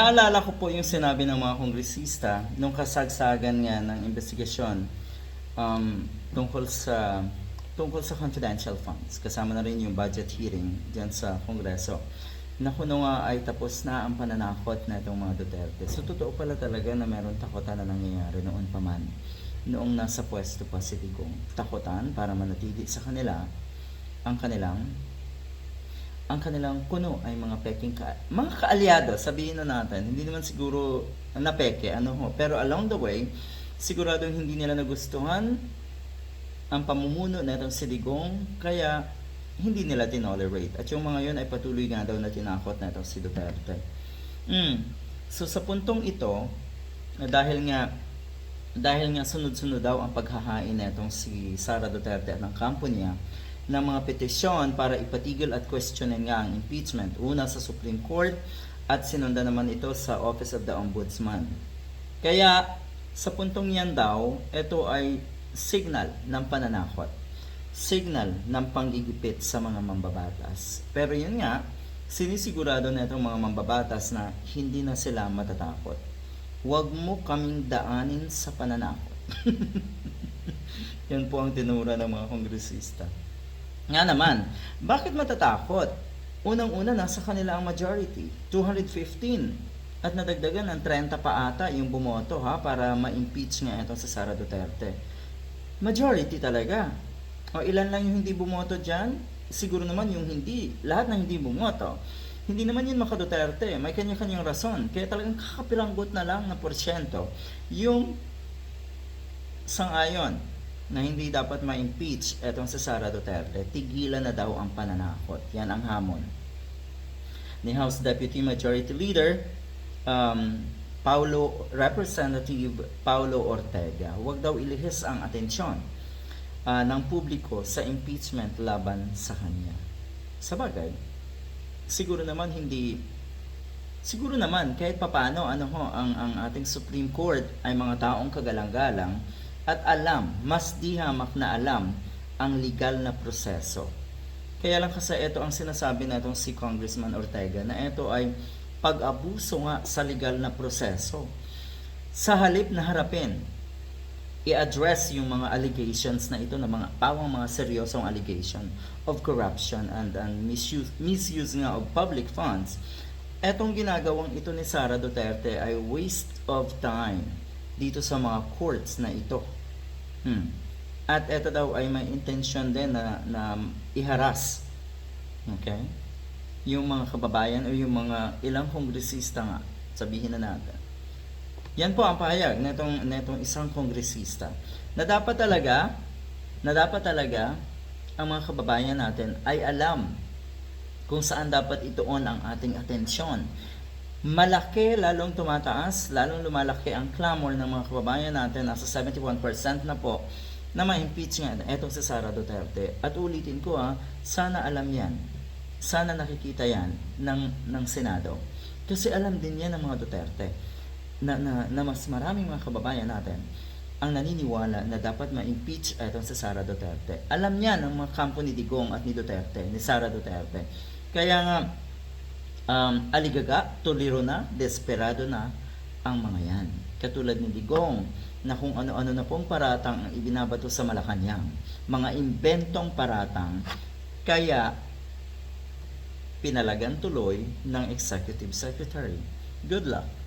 Naalala ko po yung sinabi ng mga kongresista nung kasagsagan nga ng investigasyon um, tungkol sa tungkol sa confidential funds. Kasama na rin yung budget hearing diyan sa Kongreso. Na kuno nga ay tapos na ang pananakot na itong mga Duterte. So totoo pala talaga na meron takutan na nangyayari noon pa man. Noong nasa pwesto pa si Digong. Takutan para manatili sa kanila ang kanilang ang kanilang kuno ay mga peking ka mga kaalyado, sabihin na natin. Hindi naman siguro na peke, ano ho. Pero along the way, siguradong hindi nila nagustuhan ang pamumuno na itong si Digong, kaya hindi nila tinolerate. At yung mga yun ay patuloy nga daw na tinakot na itong si Duterte. Mm. So sa puntong ito, dahil nga dahil nga sunod-sunod daw ang paghahain na itong si Sara Duterte at ng kampo niya, ng mga petisyon para ipatigil at questionin nga ang impeachment. Una sa Supreme Court at sinundan naman ito sa Office of the Ombudsman. Kaya sa puntong yan daw, ito ay signal ng pananakot. Signal ng panggigipit sa mga mambabatas. Pero yun nga, sinisigurado na itong mga mambabatas na hindi na sila matatakot. Huwag mo kaming daanin sa pananakot. yan po ang tinura ng mga kongresista. Nga naman, bakit matatakot? Unang-una, nasa kanila ang majority, 215. At nadagdagan ng 30 pa ata yung bumoto ha, para ma-impeach nga itong sa Sara Duterte. Majority talaga. O ilan lang yung hindi bumoto dyan? Siguro naman yung hindi. Lahat ng hindi bumoto. Hindi naman yun maka Duterte. May kanya-kanyang rason. Kaya talagang kakapilanggot na lang na porsyento yung sangayon na hindi dapat ma-impeach etong sa Sara Duterte, tigilan na daw ang pananakot. Yan ang hamon. Ni House Deputy Majority Leader, um, Paulo, Representative Paulo Ortega, huwag daw ilihis ang atensyon ah, ng publiko sa impeachment laban sa kanya. Sa bagay, siguro naman hindi siguro naman kahit papano ano ho ang ang ating Supreme Court ay mga taong kagalang-galang at alam, mas di hamak na alam ang legal na proseso. Kaya lang kasi ito ang sinasabi natong si Congressman Ortega na ito ay pag-abuso nga sa legal na proseso. Sa halip na harapin, i-address yung mga allegations na ito na mga pawang mga seryosong allegation of corruption and, and misuse, misuse nga of public funds. Etong ginagawang ito ni Sara Duterte ay waste of time dito sa mga courts na ito. Hmm. At ito daw ay may intention din na, na iharas. Okay? Yung mga kababayan o yung mga ilang kongresista nga, sabihin na natin. Yan po ang pahayag netong netong isang kongresista na dapat talaga na dapat talaga ang mga kababayan natin ay alam kung saan dapat ituon ang ating atensyon. Malaki, lalong tumataas, lalong lumalaki ang clamor ng mga kababayan natin, nasa 71% na po, na ma-impeach nga etong si Sara Duterte. At ulitin ko ha, sana alam yan. Sana nakikita yan ng, ng Senado. Kasi alam din yan ng mga Duterte na, na, na mas maraming mga kababayan natin ang naniniwala na dapat ma-impeach itong si Sara Duterte. Alam niya ng mga kampo ni Digong at ni Duterte, ni Sara Duterte. Kaya nga, um, aligaga, tuliro na, desperado na ang mga yan. Katulad ni Digong, na kung ano-ano na pong paratang ang ibinabato sa Malacanang. Mga imbentong paratang, kaya pinalagan tuloy ng Executive Secretary. Good luck.